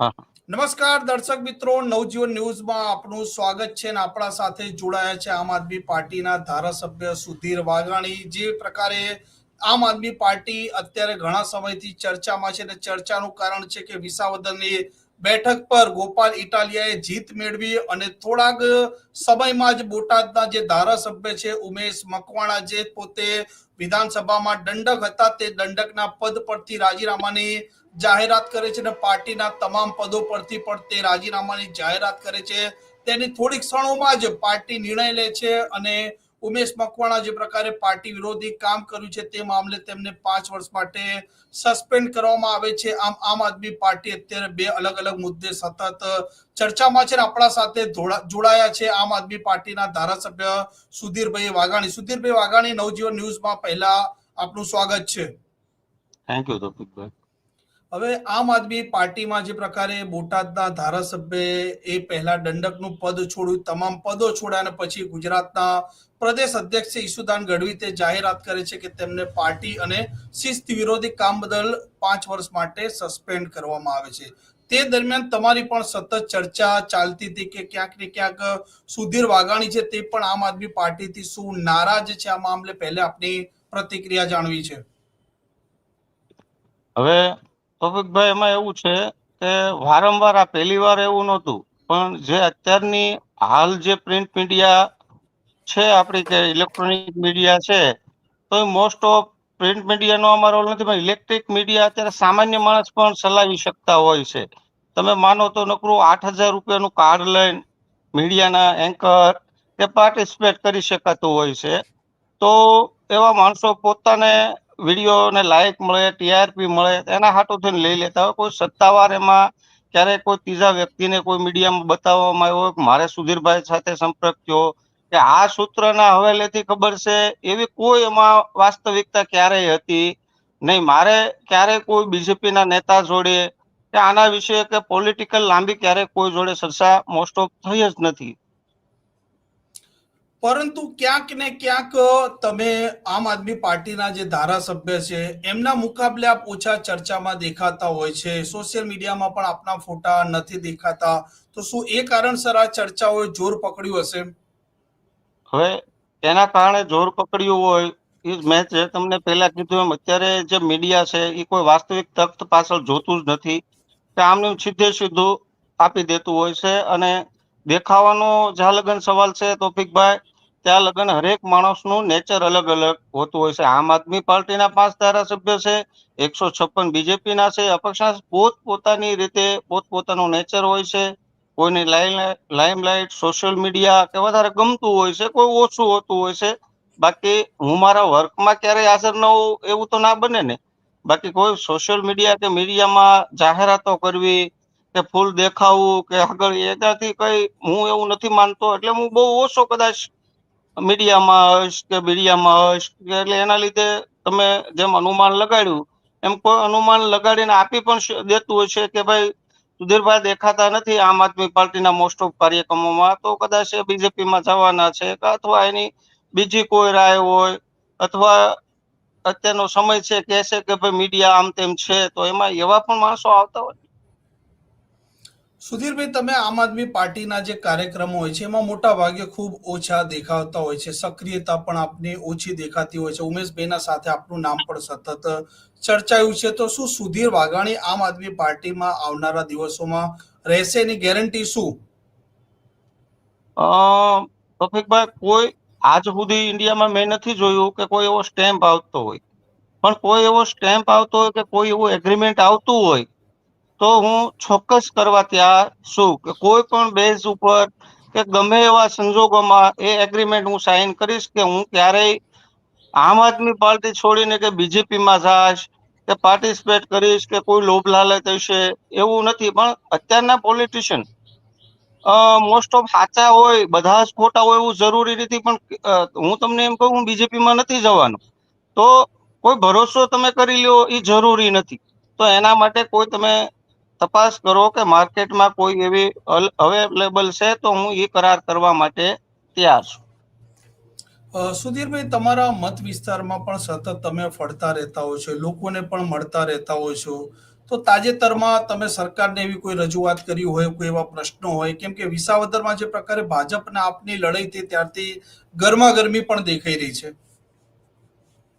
નમસ્કાર, દર્શક મિત્રો, નવજીવન ન્યૂઝમાં આપનું સ્વાગત છે અને આપણા સાથે જોડાયા છે આમ આદમી પાર્ટીના ધારાસભ્ય સુધીર વાઘાણી. જે પ્રકારે આમ આદમી પાર્ટી અત્યારે ઘણા સમયથી ચર્ચામાં છે અને ચર્ચાનું કારણ છે કે વિસાવદરની બેઠક પર ગોપાલ ઇટાલિયાએ જીત મેળવી અને થોડાક સમયમાં જ બોટાદના જે ધારાસભ્ય છે ઉમેશ મકવાણા જે પોતે વિધાનસભામાં દંડક હતા તે દંડકના પદ પરથી રાજીનામાની જાહેરાત કરે છે અને પાર્ટીના તમામ પદો પરથી પણ તે રાજીનામાની જાહેરાત કરે છે. તેની થોડીક ક્ષણોમાં જ પાર્ટી નિર્ણય લે છે અને ઉમેશ મકવાણા જે પ્રકારે પાર્ટી વિરોધી કામ કર્યું છે તે મામલે તેમને પાંચ વર્ષ માટે સસ્પેન્ડ કરવામાં આવે છે. આમ આમ આદમી પાર્ટી અત્યારે બે અલગ અલગ મુદ્દે સતત ચર્ચામાં છે આપણા સાથે જોડાયા છે આમ આદમી પાર્ટીના ધારાસભ્ય સુધીરભાઈ વાઘાણી. સુધીરભાઈ વાઘાણી, નવજીવન ન્યૂઝમાં પહેલા આપનું સ્વાગત છે. થેન્ક યુ હવે આમ આદમી પાર્ટીમાં જે પ્રકારે બોટાદના ધારાસભ્ય એ પહેલા દંડકનું પદ છોડ્યું, તમામ પદો છોડ્યા અને પછી ગુજરાતના પ્રદેશ અધ્યક્ષ ઈસુદાન ગઢવી તે જાહેરાત કરે છે કે તેમને પાર્ટી અને શિસ્ત વિરોધી કામ બદલ પાંચ વર્ષ માટે સસ્પેન્ડ કરવામાં આવે છે. તે દરમિયાન તમારી પણ સતત ચર્ચા ચાલતી હતી કે ક્યાંક ને ક્યાંક સુધીર વાઘાણી છે તે પણ આમ આદમી પાર્ટીથી શું નારાજ છે આ મામલે પહેલા આપની પ્રતિક્રિયા જાણવી છે. હવે તોફિકભાઈ એમાં એવું છે કે વારંવાર આ પહેલી વાર એવું નહોતું, પણ જે અત્યારની હાલ જે પ્રિન્ટ મીડિયા છે, આપણી કે ઇલેક્ટ્રોનિક મીડિયા છે તો મોસ્ટ ઓફ પ્રિન્ટ મીડિયાનો અમારો નથી, પણ ઇલેક્ટ્રિક મીડિયા અત્યારે સામાન્ય માણસ પણ ચલાવી શકતા હોય છે. તમે માનો તો નકરું આઠ હજાર રૂપિયાનું કાર્ડ લઈને મીડિયાના એન્કર કે પાર્ટિસિપેટ કરી શકાતું હોય છે. તો એવા માણસો પોતાને વિડીયોને લાઈક મળે ટીઆરપી મળે, એના હાટું થઈને લઈ લેતા હોય. કોઈ સત્તાવાર એમાં ક્યારે કોઈ ત્રીજા વ્યક્તિને કોઈ મીડિયામાં બતાવવામાં આવ્યો કે મારે સુધીરભાઈ સાથે સંપર્ક થયો કે આ સૂત્રના હવેલેથી ખબર છે, એવી કોઈ એમાં વાસ્તવિકતા ક્યારેય હતી નહીં. મારે ક્યારેય કોઈ બીજેપીના નેતા જોડે કે આના વિશે કે પોલિટિકલ લાંબી ક્યારેય કોઈ જોડે ચર્ચા મોસ્ટ ઓફ થઈ જ નથી. પરંતુ ક્યાંક ને ક્યાંક તમે આમ આદમી પાર્ટીના જે ધારાસભ્ય છે, એમના મુકાબલે આપ ઓછા ચર્ચામાં દેખાતા હોય છે. સોશિયલ મીડિયામાં પણ આપના ફોટા નથી દેખાતા. તો શું એ કારણસર આ ચર્ચાઓએ જોર પકડ્યું હશે? હવે એના કારણે જોર પકડ્યું હોય એ મેં જે તમને પહેલા કીધું એમ, અત્યારે જે મીડિયા છે, એ કોઈ વાસ્તવિક તખ્ત પાછળ જોતું જ નથી. કે આમને સીધે સીધું આપી દેતું હોય છે અને દેખાવાનો જ્યાં સવાલ છે, તોફિકભાઈ ત્યાં લગન હરેક માણસનું નેચર અલગ અલગ હોતું હોય છે. આમ આદમી પાર્ટીના પાંચ ધારાસભ્ય છે, એકસો છપ્પન બીજેપીના છે. અપક્ષના પોત પોતાની રીતે પોત પોતાનું નેચર હોય છે. કોઈને લાઇમલાઇટ સોશિયલ મીડિયા કે વધારે ગમતું હોય છે, કોઈ ઓછું હોતું હોય છે. બાકી હું મારા વર્કમાં ક્યારેય હાજર ન હોઉં એવું તો ના બને ને. બાકી કોઈ સોશિયલ મીડિયા કે મીડિયામાં જાહેરાતો કરવી કે ફૂલ દેખાવું કે આગળ એનાથી કઈ હું એવું નથી માનતો, એટલે હું બહુ ઓછો કદાચ મીડિયામાં હશ કે મીડિયામાં હશ એટલે એના લીધે તમે જેમ અનુમાન લગાડ્યું, એમ કોઈ અનુમાન લગાડીને આપી પણ દેતું છે કે ભાઈ સુધીરભાઈ દેખાતા નથી આમ આદમી પાર્ટીના મોસ્ટ ઓફ કાર્યક્રમોમાં, તો કદાચ એ બીજેપીમાં જવાના છે કે અથવા એની બીજી કોઈ રાય હોય, અથવા અત્યારનો સમય છે કે છે કે ભાઈ મીડિયા આમ તેમ છે, તો એમાં એવા પણ માણસો આવતા હોય. સુધીરભાઈ, તમે આમ આદમી પાર્ટીના જે કાર્યક્રમો હોય છે, એમાં મોટા ભાગે ખૂબ ઓછા દેખાતા હોય છે. સક્રિયતા પણ આપની ઓછી દેખાતી હોય છે. ઉમેશભાઈના સાથે આપનું નામ પણ સતત ચર્ચાયું છે. તો શું સુધીર વાઘાણી આમ આદમી પાર્ટીમાં આવનારા દિવસોમાં રહેશે? એની ગેરંટી શું? તોફિકભાઈ, કોઈ આજ સુધી ઇન્ડિયામાં મેં નથી જોયું કે કોઈ એવો સ્ટેમ્પ આવતો હોય. પણ કોઈ એવો સ્ટેમ્પ આવતો હોય કે કોઈ એવું એગ્રીમેન્ટ આવતું હોય તો હું ચોક્કસ કરવા ત્યાં છું કે કોઈ પણ બેઝ ઉપર કે ગમે એવા સંજોગોમાં એ એગ્રીમેન્ટ હું સાઇન કરીશ કે હું ક્યારેય આમ આદમી પાર્ટી છોડીને કે બીજેપીમાં જાશ, કે પાર્ટિસિપેટ કરીશ, કે કોઈ લોભ લાલચ હશે એવું નથી. પણ અત્યારના પોલિટિશિયન મોસ્ટ ઓફ સાચા હોય, બધા જ ખોટા હોય એવું જરૂરી નથી. પણ હું તમને એમ કહું, હું બીજેપીમાં નથી જવાનો. તો કોઈ ભરોસો તમે કરી લ્યો એ જરૂરી નથી. તો એના માટે કોઈ તમે તપાસ કરો કે માર્કેટમાં કોઈ એવી અવેલેબલ છે તો હું એ કરાર કરવા માટે તૈયાર છું. સુધીરભાઈ તમારા મત વિસ્તારમાં પણ સતત તમે ફરતા રહેતા હો છો લોકોને પણ મળતા રહેતા હો છો. તો તાજેતરમાં તમે સરકારને એવી કોઈ રજૂઆત કરી હોય કોઈ એવા પ્રશ્નો હોય? કેમ કે વિસાવદરમાં જે પ્રકારે ભાજપના આપની લડાઈ થઈ ત્યારથી ગરમાગરમી પણ દેખાઈ રહી છે.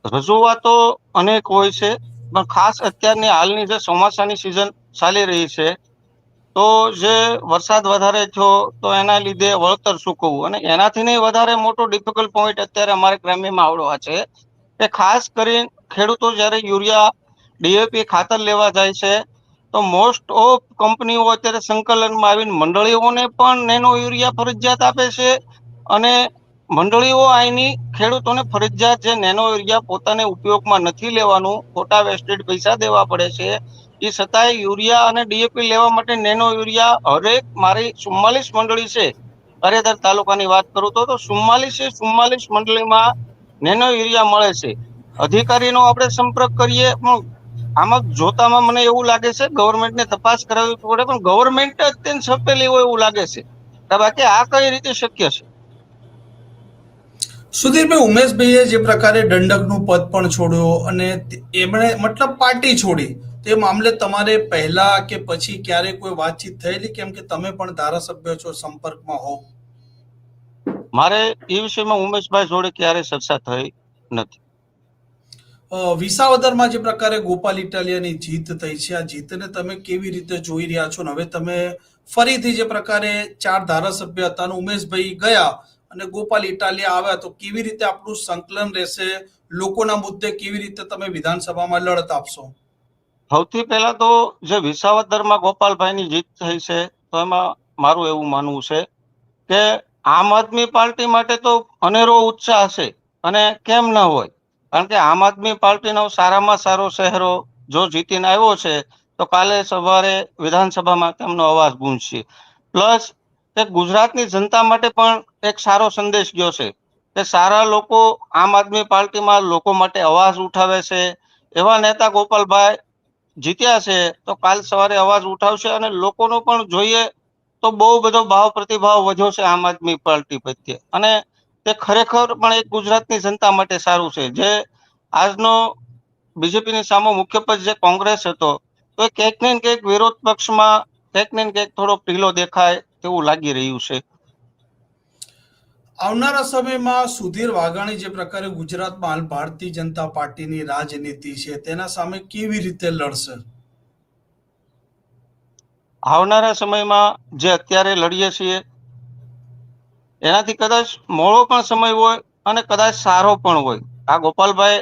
રજૂઆતો અનેક હોય છે. પણ ખાસ અત્યારની હાલની જે ચોમાસાની સિઝન ચાલી રહી છે, તો જે વરસાદ વધારે થયો, તો એના લીધે વળતર સૂકવવું. અને એનાથી નહીં વધારે મોટો ડિફિકલ્ટ પોઈન્ટ અત્યારે અમારે ગ્રામ્યમાં આવડવા છે, કે ખાસ કરીને ખેડૂતો જ્યારે યુરિયા ડીએપી ખાતર લેવા જાય છે, તો મોસ્ટ ઓફ કંપનીઓ અત્યારે સંકલનમાં આવીને મંડળીઓને પણ નેનો યુરિયા ફરજિયાત આપે છે, અને મંડળીઓ અહીંની ખેડૂતોને ફરજિયાત જે નેનો યુરિયા પોતાને ઉપયોગમાં નથી લેવાનું, ખોટા વેસ્ટેડ પૈસા દેવા પડે છે, એ છતાંય યુરિયા અને ડીએપી લેવા માટે નેનો યુરિયા હરેક મારી ચુમ્માલીસ મંડળી છે. અરેધર તાલુકાની વાત કરું તો ચુમ્માલીસે ચુમ્માલીસ મંડળીમાં નેનો યુરિયા મળે છે. અધિકારીનો આપણે સંપર્ક કરીએ પણ આમાં જોતામાં મને એવું લાગે છે ગવર્મેન્ટને તપાસ કરાવવી પડે, પણ ગવર્મેન્ટ અત્યંત સપેલી હોય એવું લાગે છે. બાકી આ કઈ રીતે શક્ય છે? સુધીરભાઈ ઉમેશભાઈએ જે પ્રકારે દંડકનું પદ પણ છોડ્યો અને એમણે મતલબ પાર્ટી છોડી. તે મામલે તમારે પહેલા કે પછી ક્યારે કોઈ વાતચીત થયેલી? કેમ કે તમે પણ ધારાસભ્ય છો સંપર્કમાં હોવ. મારે એ વિષયમાં ઉમેશભાઈ જોડે ક્યારે ચર્ચા થઈ નથી. વિસાવદરમાં જે પ્રકારે ગોપાલ ઇટાલિયાની જીત થઈ છે આ જીતને તમે કેવી રીતે જોઈ રહ્યા છો? ને હવે તમે ફરીથી જે પ્રકારે ચાર ધારાસભ્ય હતા અને ઉમેશભાઈ ગયા અને ગોપાલ ઇટાલિયા આવ્યા તો કેવી રીતે આપણું સંકલન રહેશે? લોકોના મુદ્દે કેવી રીતે તમે વિધાનસભામાં લડત આપશો? સૌથી પહેલા તો જે વિસાવદરમાં ગોપાલભાઈની જીત થઈ છે, તો એમાં મારું એવું માનવું છે કે આમ આદમી પાર્ટી માટે તો અનેરો ઉત્સાહ છે અને કેમ ન હોય? કારણ કે આમ આદમી પાર્ટીનો સારામાં સારો શહેરો જો જીતીને આવ્યો છે, તો કાલે સવારે વિધાનસભામાં તેમનો અવાજ ગુંજશે. પ્લસ કે ગુજરાતની જનતા માટે પણ એક સારો સંદેશ ગયો છે. કે સારા લોકો આમ આદમી પાર્ટીમાં લોકો માટે અવાજ ઉઠાવે છે. એવા નેતા ગોપાલભાઈ જીત્યા છે તો કાલ સવારે અવાજ ઉઠાવશે અને લોકોનો પણ જોઈએ તો બહુ બધો ભાવ પ્રતિભાવ વધ્યો છે આમ આદમી પાર્ટી પ્રત્યે. અને તે ખરેખર પણ એક ગુજરાતની જનતા માટે સારું છે. જે આજનો બીજેપીની સામે મુખ્ય પદ જે કોંગ્રેસ હતો, તો ક્યાંક ને ક્યાંક વિરોધ પક્ષમાં ક્યાંક ને ક્યાંક થોડો ઢીલો દેખાય. તેવું લાગી રહ્યું છે? આવનારા સમયમાં સુધીર વાઘાણી જે પ્રકારે ગુજરાતમાં હાલ ભારતીય જનતા પાર્ટીની રાજનીતિ છે તેના સામે કેવી રીતે લડશે? આવનારા સમયમાં જે અત્યારે લડીએ છીએ એનાથી કદાચ મોડો પણ સમય હોય અને કદાચ સારો પણ હોય. આ ગોપાલભાઈ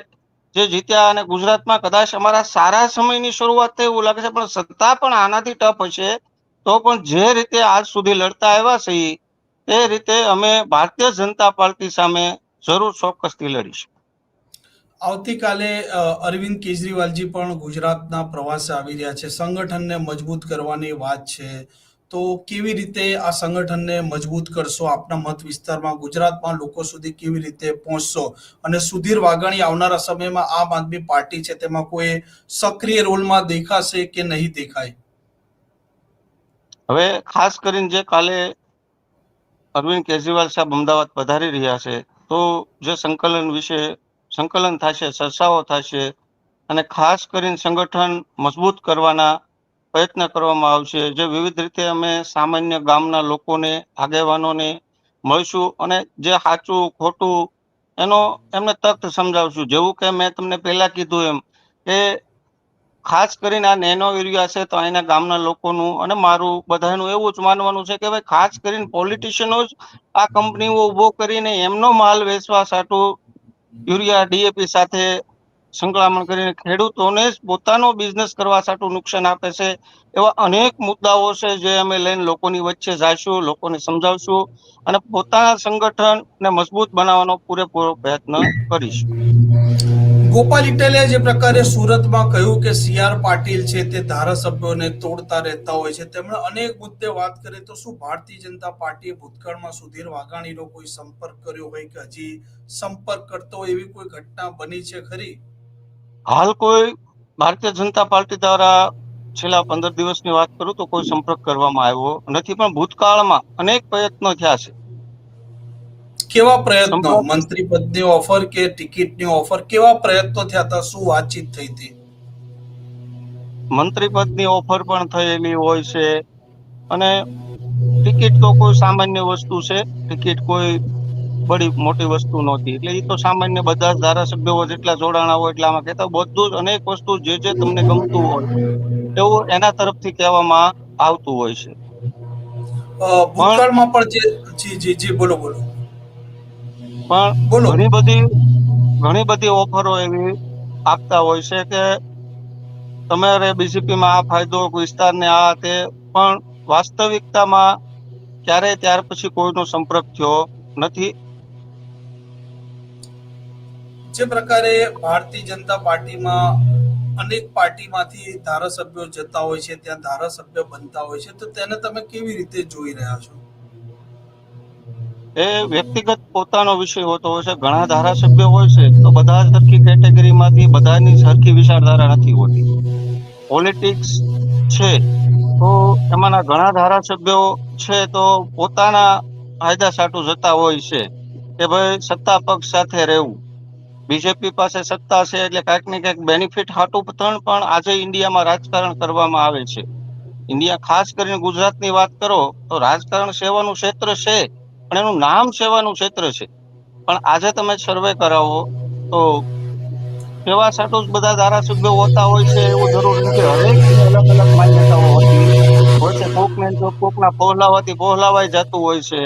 જે જીત્યા અને ગુજરાતમાં કદાચ અમારા સારા સમયની શરૂઆત થઈ એવું લાગે છે પણ સત્તા પણ આનાથી ટફ હશે. તો પણ જે રીતે આજ સુધી લડતા આવ્યા છીએ તે રીતે અમે ભારતીય જનતા પાર્ટી સામે જરૂર ચોક્કસથી લડીશું. આવતીકાલે અરવિંદ કેજરીવાલજી પણ ગુજરાતના પ્રવાસે આવી રહ્યા છે. સંગઠનને મજબૂત કરવાની વાત છે. તો કેવી રીતે આ સંગઠનને મજબૂત કરશો? આપના મત વિસ્તારમાં ગુજરાતમાં લોકો સુધી કેવી રીતે પહોંચશો? અને સુધીર વાઘાણી આવનારા સમયમાં આમ આદમી પાર્ટી છે, તેમાં કોઈ સક્રિય રોલમાં દેખાશે કે નહીં દેખાય? હવે ખાસ કરીને જે કાલે અરવિંદ કેજરીવાલ સાહેબ અમદાવાદ પધારી રહ્યા છે, તો જે સંકલન વિશે સંકલન થશે, ચર્ચાઓ થશે અને ખાસ કરીને સંગઠન મજબૂત કરવાના પ્રયત્ન કરવામાં આવશે, જે વિવિધ રીતે અમે સામાન્ય ગામના લોકોને, આગેવાનોને મળશું અને જે સાચું, ખોટું એનો એમને તર્ક સમજાવશું. જેવું કે મેં તમને પહેલા કીધું એમ કે ખાસ કરીને આ નેનો એરિયા છે, તો અહીંના ગામના લોકોનું અને મારું બધાનું એવું જ માનવાનું છે કે ભાઈ ખાસ કરીને પોલિટિશિયનો જ આ કંપનીઓ ઊભો કરીને એમનો માલ વેચવા સાટું યુરિયા ડીએપી સાથે સંકળામણ કરીને ખેડૂતોને જ પોતાનો બિઝનેસ કરવા સાટું નુકસાન આપે છે. એવા અનેક મુદ્દાઓ છે જે અમે લઈને લોકોની વચ્ચે જઈશું લોકોને સમજાવશું અને પોતાના સંગઠનને મજબૂત બનાવવાનો પૂરેપૂરો પ્રયત્ન કરીશું. ગોપાલ ઇટાલિયા જે પ્રકારે સુરતમાં કહ્યું કે સી આર પાટીલ છે તે ધારાસભ્યોને તોડતા રહેતા હોય છે, તેમણે અનેક મુદ્દે વાત કરી તો શું ભારતીય જનતા પાર્ટીએ ભૂતકાળમાં સુધીર વાઘાણીનો કોઈ સંપર્ક કર્યો હોય કે હજી સંપર્ક કરતો હોય એવી કોઈ ઘટના બની છે ખરી? હાલ કોઈ ભારતીય જનતા પાર્ટી દ્વારા છેલ્લા પંદર દિવસની વાત કરું તો કોઈ સંપર્ક કરવામાં આવ્યો નથી, પણ ભૂતકાળમાં અનેક પ્રયત્નો થયા છે. કેવા પ્રયત્નો? મંત્રી પદની ઓફર કે ટિકિટની ઓફર? કેવા પ્રયત્નો થયા હતા? શું વાતચીત થઈ હતી? મંત્રી પદની ઓફર પણ થયેલી હોય છે. અને ટિકિટ તો કોઈ સામાન્ય વસ્તુ છે. ટિકિટ કોઈ બડી મોટી વસ્તુ નહોતી. એટલે એ તો સામાન્ય બધા જ ધારાસભ્યો જેટલા જોડાણા હોય એટલા આમાં કહેતા બધું જ અનેક વસ્તુ જે જે તમને ગમતું હોય એવું એના તરફથી કહેવામાં આવતું હોય છે. ભૂતકાળમાં પણ જે જી જી જી બોલો બોલો. પણ ઘણી બધી ઘણી બધી ઓફરો એવી આપતા હોય છે કે તમારે બીજેપીમાં આ ફાયદો વિસ્તારને આ તે પણ વાસ્તવિકતામાં ક્યારે ત્યાર પછી કોઈનો સંપર્ક થયો નથી. જે પ્રકારે ભારતીય જનતા પાર્ટીમાં અનેક પાર્ટીમાંથી ધારાસભ્યો જતા હોય છે ત્યાં ધારાસભ્ય બનતા હોય છે તો તેને તમે કેવી રીતે જોઈ રહ્યા છો? એ વ્યક્તિગત પોતાનો વિષય હોતો હોય છે, ઘણા ધારાસભ્યો હોય છે, તો બધા જ સરખી કેટેગરીમાંથી બધાની સરખી વિચારધારા નથી હોતી. પોલિટિક્સ છે, તો એમાંના ઘણા ધારાસભ્યો છે, તો પોતાના ફાયદા સાટું જતા હોય છે કે ભાઈ સત્તા પક્ષ સાથે રહેવું. બીજેપી પાસે સત્તા છે એટલે કાંઈક ને કાંઈક બેનિફિટ હાટું પણ પણ આજે ઇન્ડિયામાં રાજકારણ કરવામાં આવે છે. ઇન્ડિયા ખાસ કરીને ગુજરાતની વાત કરો, તો રાજકારણ સેવાનું ક્ષેત્ર છે. પણ એનું નામ સેવાનું ક્ષેત્ર છે. પણ આજે તમે સર્વે કરાવો તો સેવા સાટું જ બધા ધારાસભ્યો હોતા હોય છે, એવું જરૂર નથી. હરેકની અલગ અલગ માન્યતાઓ હોતી હોય છે. કોકને તો કોકના પહોલાવાથી પહોલાવાઈ જતું હોય છે.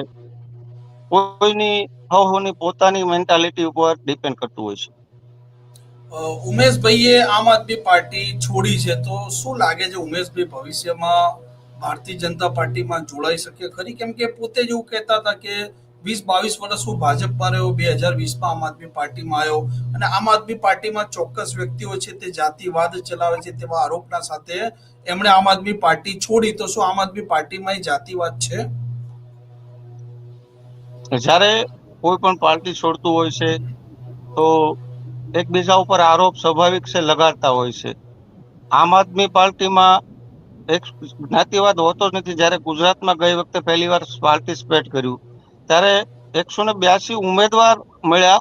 કોઈની હવની પોતાની મેન્ટાલિટી ઉપર ડિપેન્ડ કરતું હોય છે. ઉમેશભાઈએ આમ આદમી પાર્ટી છોડી છે તો શું લાગે છે ઉમેશભાઈ ભવિષ્યમાં ભારતીય જનતા પાર્ટીમાં જોડાઈ શકે ખરી? કેમ કે પોતે જ એવું કહેતા હતા કે વીસ બાવીસ વર્ષ હું ભાજપમાં રહ્યો, બે હજાર વીસમાં આમ આદમી પાર્ટીમાં આવ્યો અને આમ આદમી પાર્ટીમાં ચોક્કસ વ્યક્તિઓ છે તે જાતિવાદ ચલાવે છે તેવા આરોપના સાથે એમણે આમ આદમી પાર્ટી છોડી. તો શું આમ આદમી પાર્ટીમાં જાતિવાદ છે? જ્યારે કોઈ પણ પાર્ટી છોડતું હોય છે, તો એકબીજા ઉપર આરોપ સ્વાભાવિક છે, લગાડતા હોય છે. આમ આદમી પાર્ટીમાં એક જ્ઞાતિવાદ હોતો જ નથી. જ્યારે ગુજરાતમાં ગઈ વખતે પહેલી વાર પાર્ટિસિપેટ કર્યું. ત્યારે એકસો ને બ્યાસી ઉમેદવાર મળ્યા.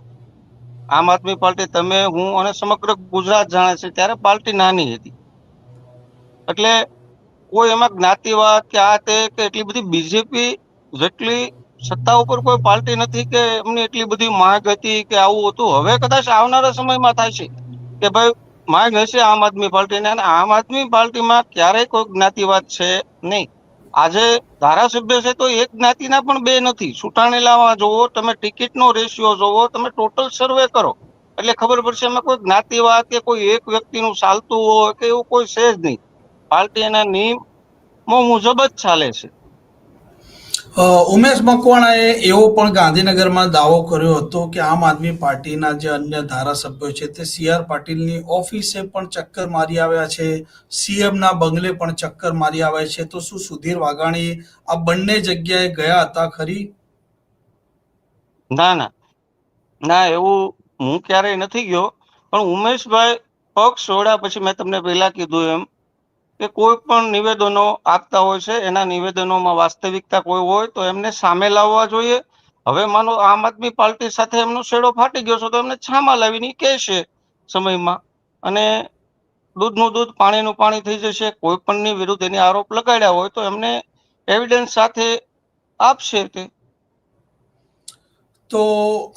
આમ આદમી પાર્ટી, તમે, હું અને સમગ્ર ગુજરાત જાણે છે ત્યારે પાર્ટી નાની હતી. એટલે કોઈ એમાં જ્ઞાતિવાદ કે આ તે કે એટલી બધી બીજેપી જેટલી સત્તા ઉપર કોઈ પાર્ટી નથી કે એમની એટલી બધી માંગ હતી કે આવું હતું. હવે કદાચ આવનારા સમયમાં થાય છે કે ભાઈ માંગ હશે આમ આદમી પાર્ટીને અને આમ આદમી પાર્ટીમાં ક્યારેય કોઈ જ્ઞાતિવાદ છે નહીં. આજે ધારાસભ્ય છે તો એક જ્ઞાતિના પણ બે નથી. ચૂંટાણેલામાં જોવો તમે ટિકિટનો રેશિયો જોવો તમે ટોટલ સર્વે કરો. એટલે ખબર પડશે એમાં કોઈ જ્ઞાતિવાદ કે કોઈ એક વ્યક્તિનું ચાલતું હોય કે એવું કોઈ છે જ નહીં. પાર્ટી એના નિયમો મુજબ જ ચાલે છે. ઉમેશ મકવાણાએ એવો પણ ગાંધીનગરમાં દાવો કર્યો હતો કે આમ આદમી પાર્ટીના જે અન્ય ધારાસભ્યો છે તે સી આર પાટીલની ઓફિસે પણ ચક્કર મારી આવ્યા છે સીએમના બંગલે પણ ચક્કર મારી આવ્યા છે. તો શું સુધીર વાઘાણી આ બંને જગ્યાએ ગયા હતા ખરી? ના ના. ના, એવું હું ક્યારેય નથી ગયો. પણ ઉમેશભાઈ પક્ષ છોડ્યા પછી મેં તમને પહેલા કીધું એમ. કે કોઈ પણ નિવેદનો આપતા હોય છે, એના નિવેદનોમાં વાસ્તવિકતા કોઈ હોય તો એમને સામે લાવવા જોઈએ. હવે માનો આમ આદમી પાર્ટી સાથે એમનો શેડો ફાટી ગયો છે તો એમને છામાં લાવીને કહેશે સમયમાં. અને દૂધનું દૂધ, પાણીનું પાણી થઈ જશે, કોઈ પણની વિરુદ્ધ એની આરોપ લગાડ્યા હોય તો એમને એવિડન્સ સાથે આપશે તે. તો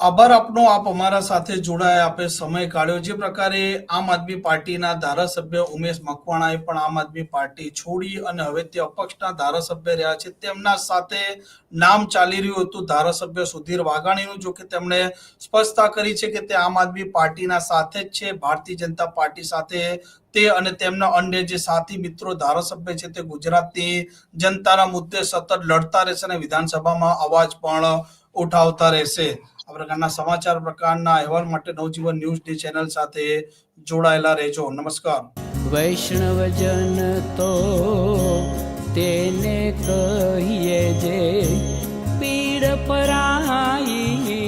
આભાર આપનો. આપ અમારા સાથે જોડાયા, આપે સમય કાઢ્યો. જે પ્રકારે આમ આદમી પાર્ટીના ધારાસભ્ય ઉમેશ મકવાણાએ પણ આમ આદમી પાર્ટી છોડી અને હવે તે અપક્ષના ધારાસભ્ય રહ્યા છે, તેમના સાથે નામ ચાલી રહ્યું હતું ધારાસભ્ય સુધીર વાઘાણીનું, જો કે તેમણે સ્પષ્ટતા કરી છે કે તે આમ આદમી પાર્ટીના સાથે જ છે. ભારતીય જનતા પાર્ટી સાથે તે અને તેમના અન્ય જે સાથી મિત્રો ધારાસભ્ય છે તે ગુજરાતની જનતાના મુદ્દે સતત લડતા રહેશે અને વિધાનસભામાં અવાજ પણ ઉઠાવતા રહેશે. આ પ્રકારના સમાચાર પ્રકારના અહેવાલ માટે નવજીવન ન્યૂઝની ચેનલ સાથે જોડાયેલા રહેજો. નમસ્કાર. વૈષ્ણવજન તો તેને કહીએ જે પીડ પરાઈ